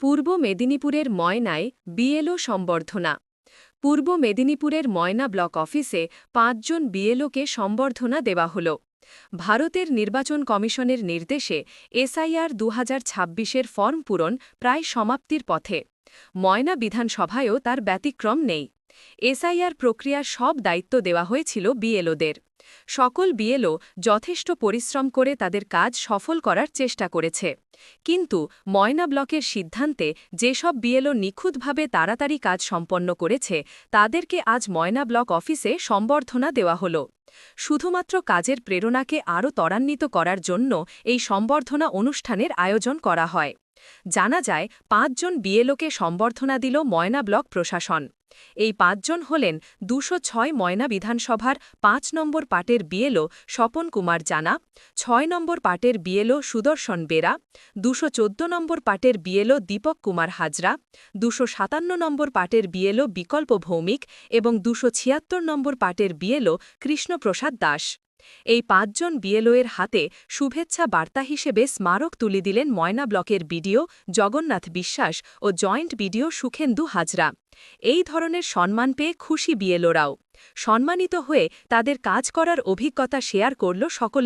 পূর্ব মেদিনীপুরের ময়নায় বিএলও সম্বর্ধনা। পূর্ব মেদিনীপুরের ময়না ব্লক অফিসে পাঁচজন বিএলওকে সম্বর্ধনা দেওয়া হল। ভারতের নির্বাচন কমিশনের নির্দেশে এসআইআর দু হাজার ফর্ম পূরণ প্রায় সমাপ্তির পথে। ময়না বিধানসভায়ও তার ব্যতিক্রম নেই। এসআইআর প্রক্রিয়ার সব দায়িত্ব দেওয়া হয়েছিল বিএলওদের। সকল বিএলও যথেষ্ট পরিশ্রম করে তাদের কাজ সফল করার চেষ্টা করেছে। কিন্তু ময়না ব্লকের সিদ্ধান্তে যেসব বিএলও নিখুঁতভাবে তাড়াতাড়ি কাজ সম্পন্ন করেছে, তাদেরকে আজ ময়না ব্লক অফিসে সম্বর্ধনা দেওয়া হল। শুধুমাত্র কাজের প্রেরণাকে আরও ত্বরান্বিত করার জন্য এই সম্বর্ধনা অনুষ্ঠানের আয়োজন করা হয়। জানা যায়, পাঁচজন বিএলওকে সম্বর্ধনা দিল ময়না ব্লক প্রশাসন। এই পাঁচজন হলেন দুশো ছয় ময়না বিধানসভার পাঁচ নম্বর পাটের বিএলও স্বপন কুমার জানা, ছয় নম্বর পাটের বিএলও সুদর্শন বেরা, দুশো নম্বর পাটের বিএলও দীপক কুমার হাজরা, দুশো সাতান্ন নম্বর পাটের বিএলও বিকল্প ভৌমিক এবং দুশো ছিয়াত্তর নম্বর পাটের বিএলও কৃষ্ণপ্রসাদ দাস। এই পাঁচজন বিএলওয়ের হাতে শুভেচ্ছা বার্তা হিসেবে স্মারক তুলে দিলেন ময়না ব্লকের বিডিও জগন্নাথ বিশ্বাস ও জয়েন্ট বিডিও সুখেন্দু হাজরা। এই ধরনের সম্মান পেয়ে খুশি বিএলওরাও। সম্মানিত হয়ে তাদের কাজ করার অভিজ্ঞতা শেয়ার করল সকল